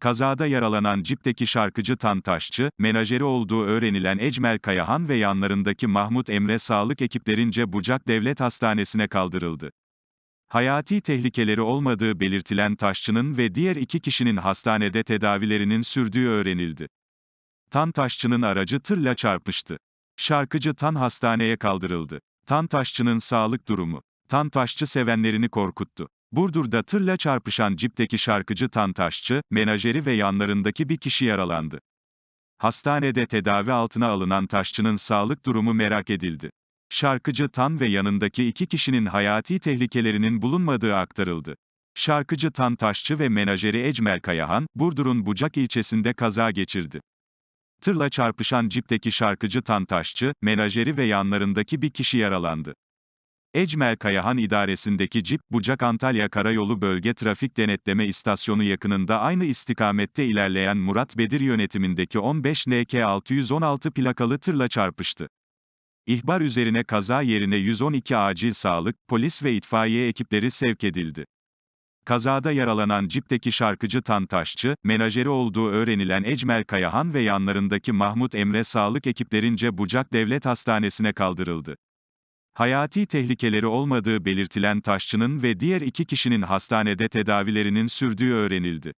Kazada yaralanan cipteki şarkıcı Tantaşçı, menajeri olduğu öğrenilen Ecmel Kayahan ve yanlarındaki Mahmut Emre sağlık ekiplerince Bucak Devlet Hastanesi'ne kaldırıldı. Hayati tehlikeleri olmadığı belirtilen Taşçı'nın ve diğer iki kişinin hastanede tedavilerinin sürdüğü öğrenildi. Tan Taşçı'nın aracı tırla çarpıştı. Şarkıcı Tan hastaneye kaldırıldı. Tan Taşçı'nın sağlık durumu. Tan Taşçı sevenlerini korkuttu. Burdur'da tırla çarpışan cipteki şarkıcı Tan Taşçı, menajeri ve yanlarındaki bir kişi yaralandı. Hastanede tedavi altına alınan Taşçı'nın sağlık durumu merak edildi. Şarkıcı Tan ve yanındaki iki kişinin hayati tehlikelerinin bulunmadığı aktarıldı. Şarkıcı Tan Taşçı ve menajeri Ecmel Kayahan, Burdur'un Bucak ilçesinde kaza geçirdi. Tırla çarpışan cipteki şarkıcı Tan Taşçı, menajeri ve yanlarındaki bir kişi yaralandı. Ecmel Kayahan idaresindeki cip, Bucak Antalya Karayolu Bölge Trafik Denetleme İstasyonu yakınında aynı istikamette ilerleyen Murat Bedir yönetimindeki 15 NK 616 plakalı tırla çarpıştı. İhbar üzerine kaza yerine 112 acil sağlık, polis ve itfaiye ekipleri sevk edildi. Kazada yaralanan cipteki şarkıcı Tantaşçı, menajeri olduğu öğrenilen Ecmel Kayahan ve yanlarındaki Mahmut Emre sağlık ekiplerince Bucak Devlet Hastanesi'ne kaldırıldı. Hayati tehlikeleri olmadığı belirtilen Taşçı'nın ve diğer iki kişinin hastanede tedavilerinin sürdüğü öğrenildi.